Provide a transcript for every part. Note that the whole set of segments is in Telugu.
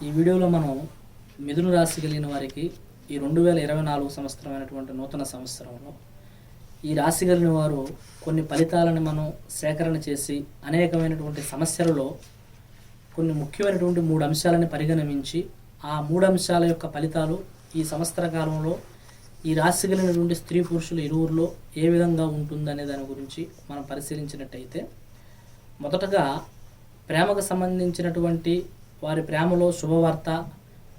ఈ వీడియోలో మనం మిథున రాశి కలిగిన వారికి ఈ రెండు వేల ఇరవై నాలుగు సంవత్సరమైనటువంటి నూతన సంవత్సరంలో ఈ రాశి కలిగిన వారు కొన్ని ఫలితాలను మనం సేకరణ చేసి అనేకమైనటువంటి సమస్యలలో కొన్ని ముఖ్యమైనటువంటి మూడు అంశాలను పరిగణించి ఆ మూడు అంశాల యొక్క ఫలితాలు ఈ సంవత్సర కాలంలో ఈ రాశి కలిగినటువంటి స్త్రీ పురుషులు ఇరువురిలో ఏ విధంగా ఉంటుందనే దాని గురించి మనం పరిశీలించినట్టయితే మొదటగా ప్రేమకు సంబంధించినటువంటి వారి ప్రేమలో శుభవార్త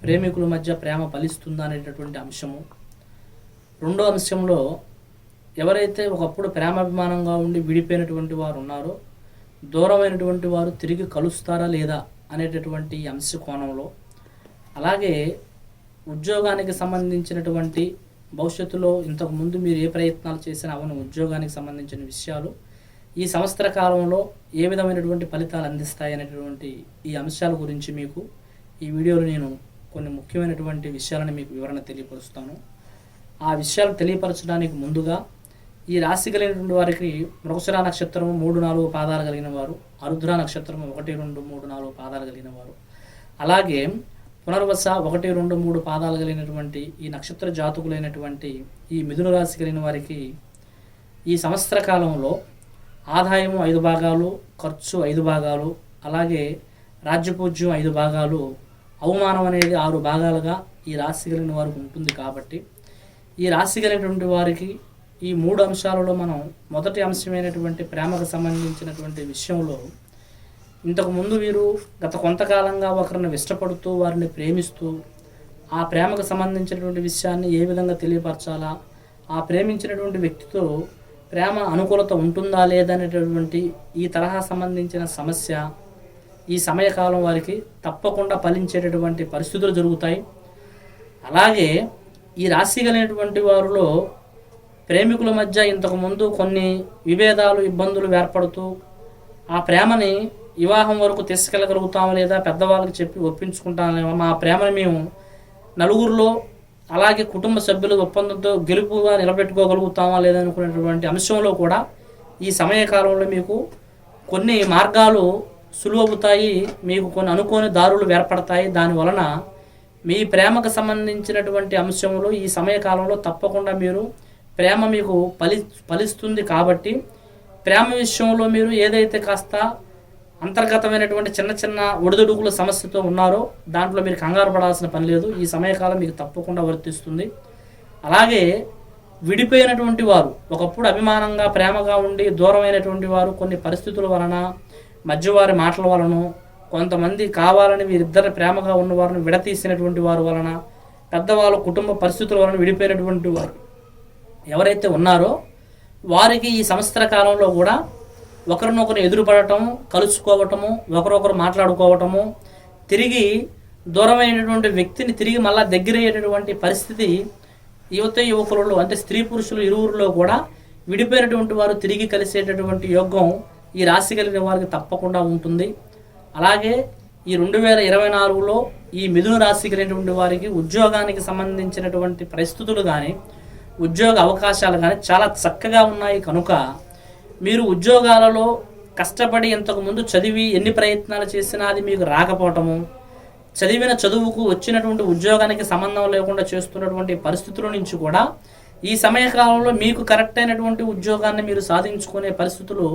ప్రేమికుల మధ్య ప్రేమ ఫలిస్తుందా అనేటటువంటి అంశము. రెండో అంశంలో ఎవరైతే ఒకప్పుడు ప్రేమాభిమానంగా ఉండి విడిపోయినటువంటి వారు ఉన్నారో దూరమైనటువంటి వారు తిరిగి కలుస్తారా లేదా అనేటటువంటి అంశ కోణంలో అలాగే ఉద్యోగానికి సంబంధించినటువంటి భవిష్యత్తులో ఇంతకుముందు మీరు ఏ ప్రయత్నాలు చేసినా అవన్నీ ఉద్యోగానికి సంబంధించిన విషయాలు ఈ సంవత్సర కాలంలో ఏ విధమైనటువంటి ఫలితాలు అందిస్తాయి అనేటువంటి ఈ అంశాల గురించి మీకు ఈ వీడియోలో నేను కొన్ని ముఖ్యమైనటువంటి విషయాలను మీకు వివరణ తెలియపరుస్తాను. ఆ విషయాలు తెలియపరచడానికి ముందుగా ఈ రాశి కలిగినటువంటి వారికి మృగశిర నక్షత్రం మూడు నాలుగు పాదాలు కలిగిన వారు అరుద్ర నక్షత్రం ఒకటి రెండు మూడు నాలుగు పాదాలు కలిగిన వారు. అలాగే పునర్వస ఒకటి రెండు మూడు పాదాలు కలిగినటువంటి ఈ నక్షత్ర జాతకులైనటువంటి ఈ మిథున రాశి కలిగిన వారికి ఈ సంవత్సర కాలంలో ఆదాయము ఐదు భాగాలు ఖర్చు ఐదు భాగాలు అలాగే రాజ్యపూజ్యం ఐదు భాగాలు అవమానం అనేది ఆరు భాగాలుగా ఈ రాశి కలిగిన వారికి ఉంటుంది కాబట్టి ఈ రాశి కలిగినటువంటి వారికి ఈ మూడు అంశాలలో మనం మొదటి అంశమైనటువంటి ప్రేమకు సంబంధించినటువంటి విషయంలో ఇంతకుముందు వీరు గత కొంతకాలంగా ఒకరిని ఇష్టపడుతూ వారిని ప్రేమిస్తూ ఆ ప్రేమకు సంబంధించినటువంటి విషయాన్ని ఏ విధంగా తెలియపరచాలా ఆ ప్రేమించినటువంటి వ్యక్తితో ప్రేమ అనుకూలత ఉంటుందా లేదా అనేటటువంటి ఈ తరహా సంబంధించిన సమస్య ఈ సమయకాలం వారికి తప్పకుండా ఫలించేటటువంటి పరిస్థితులు జరుగుతాయి. అలాగే ఈ రాశి కలిగినటువంటి వారిలో ప్రేమికుల మధ్య ఇంతకుముందు కొన్ని విభేదాలు ఇబ్బందులు ఏర్పడుతూ ఆ ప్రేమని వివాహం వరకు తీసుకెళ్ళగలుగుతాము లేదా పెద్దవాళ్ళకి చెప్పి ఒప్పించుకుంటామేమో మా ప్రేమని మేము నలుగురిలో అలాగే కుటుంబ సభ్యుల ఒప్పందంతో గెలుపుగా నిలబెట్టుకోగలుగుతామా లేదా అనుకునేటువంటి అంశంలో కూడా ఈ సమయకాలంలో మీకు కొన్ని మార్గాలు సులువవుతాయి మీకు కొన్ని అనుకోని దారులు ఏర్పడతాయి దాని వలన మీ ప్రేమకు సంబంధించినటువంటి అంశంలో ఈ సమయకాలంలో తప్పకుండా మీరు ప్రేమ మీకు ఫలి ఫలిస్తుంది కాబట్టి ప్రేమ విషయంలో మీరు ఏదైతే కాస్త అంతర్గతమైనటువంటి చిన్న చిన్న ఒడిదుడుకుల సమస్యతో ఉన్నారో దాంట్లో మీరు కంగారు పడాల్సిన పని లేదు. ఈ సమయకాలం మీకు తప్పకుండా వర్తిస్తుంది. అలాగే విడిపోయినటువంటి వారు ఒకప్పుడు అభిమానంగా ప్రేమగా ఉండి దూరమైనటువంటి వారు కొన్ని పరిస్థితుల వలన మధ్యవారి మాటల వలన కొంతమంది కావాలని వీరిద్దరు ప్రేమగా ఉన్న వారిని విడతీసినటువంటి వారి వలన పెద్దవాళ్ళ కుటుంబ పరిస్థితుల వలన విడిపోయినటువంటి వారు ఎవరైతే ఉన్నారో వారికి ఈ సంవత్సర కాలంలో కూడా ఒకరినొకరు ఎదురుపడటం కలుసుకోవటము ఒకరొకరు మాట్లాడుకోవటము తిరిగి దూరమైనటువంటి వ్యక్తిని తిరిగి మళ్ళా దగ్గరయ్యేటటువంటి పరిస్థితి యువత యువకులలో అంటే స్త్రీ పురుషులు ఇరువురిలో కూడా విడిపోయినటువంటి వారు తిరిగి కలిసేటటువంటి యోగం ఈ రాశి కలిగిన వారికి తప్పకుండా ఉంటుంది. అలాగే ఈ రెండు వేల ఇరవై నాలుగులో ఈ మిథున రాశి కలిగినటువంటి వారికి ఉద్యోగానికి సంబంధించినటువంటి పరిస్థితులు కానీ ఉద్యోగ అవకాశాలు కానీ చాలా చక్కగా ఉన్నాయి. కనుక మీరు ఉద్యోగాలలో కష్టపడి ఇంతకుముందు చదివి ఎన్ని ప్రయత్నాలు చేసినా అది మీకు రాకపోవటము చదివిన చదువుకు వచ్చినటువంటి ఉద్యోగానికి సంబంధం లేకుండా చేస్తున్నటువంటి పరిస్థితుల నుంచి కూడా ఈ సమయకాలంలో మీకు కరెక్ట్ అయినటువంటి ఉద్యోగాన్ని మీరు సాధించుకునే పరిస్థితులు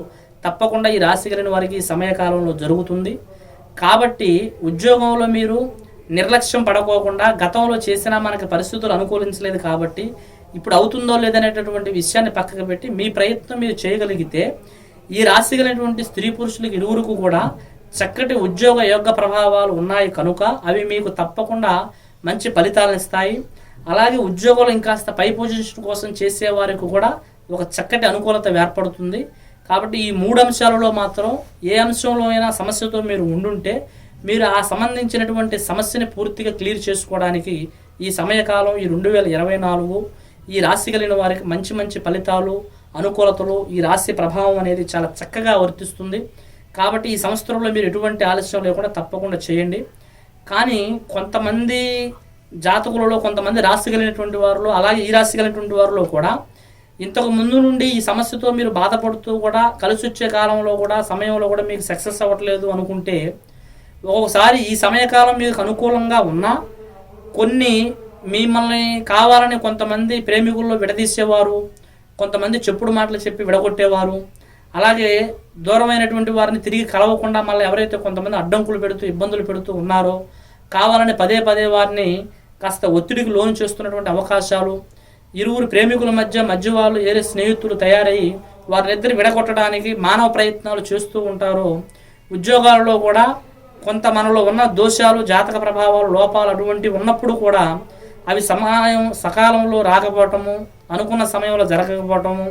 తప్పకుండా ఈ రాశి కలిగిన వారికి ఈ సమయకాలంలో జరుగుతుంది. కాబట్టి ఉద్యోగంలో మీరు నిర్లక్ష్యం పడకోకుండా గతంలో చేసినా మనకి పరిస్థితులు అనుకూలించలేదు కాబట్టి ఇప్పుడు అవుతుందో లేదనేటటువంటి విషయాన్ని పక్కకు పెట్టి మీ ప్రయత్నం మీరు చేయగలిగితే ఈ రాశి కలిగినటువంటి స్త్రీ పురుషులకు ఇరువురుకు కూడా చక్కటి ఉద్యోగ యోగ ప్రభావాలు ఉన్నాయి కనుక అవి మీకు తప్పకుండా మంచి ఫలితాలను ఇస్తాయి. అలాగే ఉద్యోగాలు ఇంకాస్త పై పొజిషన్ కోసం చేసే వారికి కూడా ఒక చక్కటి అనుకూలత ఏర్పడుతుంది. కాబట్టి ఈ మూడు అంశాలలో మాత్రం ఏ అంశంలో అయినా సమస్యతో మీరు ఉండుంటే మీరు ఆ సంబంధించినటువంటి సమస్యని పూర్తిగా క్లియర్ చేసుకోవడానికి ఈ సమయకాలం ఈ రెండు వేల ఇరవై నాలుగు ఈ రాశి కలిగిన వారికి మంచి మంచి ఫలితాలు అనుకూలతలు ఈ రాశి ప్రభావం అనేది చాలా చక్కగా వర్తిస్తుంది. కాబట్టి ఈ సంవత్సరంలో మీరు ఎటువంటి ఆలస్యం లేకుండా తప్పకుండా చేయండి. కానీ కొంతమంది జాతకులలో కొంతమంది రాశి కలిగినటువంటి వారిలో అలాగే ఈ రాశి కలిగినటువంటి వారిలో కూడా ఇంతకు ముందు నుండి ఈ సమస్యతో మీరు బాధపడుతూ కూడా కలిసి వచ్చే కాలంలో కూడా సమయంలో కూడా మీకు సక్సెస్ అవ్వట్లేదు అనుకుంటే ఒక్కొక్కసారి ఈ సమయకాలం మీకు అనుకూలంగా ఉన్నా కొన్ని మిమ్మల్ని కావాలని కొంతమంది ప్రేమికుల్లో విడదీసేవారు కొంతమంది చెప్పుడు మాటలు చెప్పి విడగొట్టేవారు. అలాగే దూరమైనటువంటి వారిని తిరిగి కలవకుండా మళ్ళీ ఎవరైతే కొంతమంది అడ్డంకులు పెడుతూ ఇబ్బందులు పెడుతూ ఉన్నారో కావాలని పదే పదే వారిని కాస్త ఒత్తిడికి లోను చేస్తున్నటువంటి అవకాశాలు ఇరువురు ప్రేమికుల మధ్య మధ్య వాళ్ళు ఏరే స్నేహితులు తయారయ్యి వారినిద్దరు విడగొట్టడానికి మానవ ప్రయత్నాలు చేస్తూ ఉంటారో ఉద్యోగాలలో కూడా కొంత మనలో ఉన్న దోషాలు జాతక ప్రభావాలు లోపాలు అటువంటి ఉన్నప్పుడు కూడా అవి సమయం సకాలంలో రాకపోవటము అనుకున్న సమయంలో జరగకపోవటము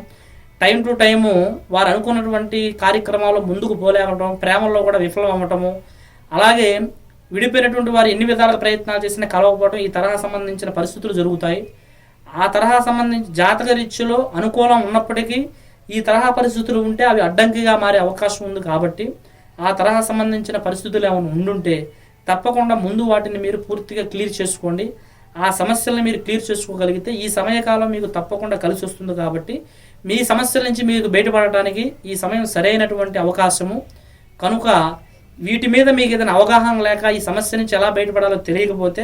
టైం టు టైము వారు అనుకున్నటువంటి కార్యక్రమాలు ముందుకు పోలేకపోవడం ప్రేమల్లో కూడా విఫలం అవ్వటము అలాగే విడిపోయినటువంటి వారు ఎన్ని విధాలుగా ప్రయత్నాలు చేసినా కలవకపోవడం ఈ తరహా సంబంధించిన పరిస్థితులు జరుగుతాయి. ఆ తరహా సంబంధించి జాతక రీత్యలో అనుకూలం ఉన్నప్పటికీ ఈ తరహా పరిస్థితులు ఉంటే అవి అడ్డంకిగా మారే అవకాశం ఉంది కాబట్టి ఆ తరహా సంబంధించిన పరిస్థితులు ఏమైనా ఉండుంటే తప్పకుండా ముందు వాటిని మీరు పూర్తిగా క్లియర్ చేసుకోండి. ఆ సమస్యలను మీరు క్లియర్ చేసుకోగలిగితే ఈ సమయకాలం మీకు తప్పకుండా కలిసి వస్తుంది కాబట్టి మీ సమస్యల నుంచి మీకు బయటపడటానికి ఈ సమయం సరైనటువంటి అవకాశము. కనుక వీటి మీద మీకు ఏదైనా అవగాహన లేక ఈ సమస్య నుంచి ఎలా బయటపడాలో తెలియకపోతే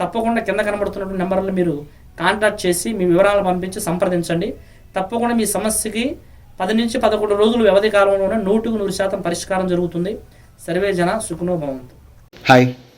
తప్పకుండా కింద కనబడుతున్నటువంటి నెంబర్లు మీరు కాంటాక్ట్ చేసి మీ వివరాలను పంపించి సంప్రదించండి. తప్పకుండా మీ సమస్యకి పది నుంచి పదకొండు రోజులు వ్యవధి కాలంలోనే నూటికి నూరు శాతం పరిష్కారం జరుగుతుంది. సర్వే జన సుఖనో భవంతు. హాయ్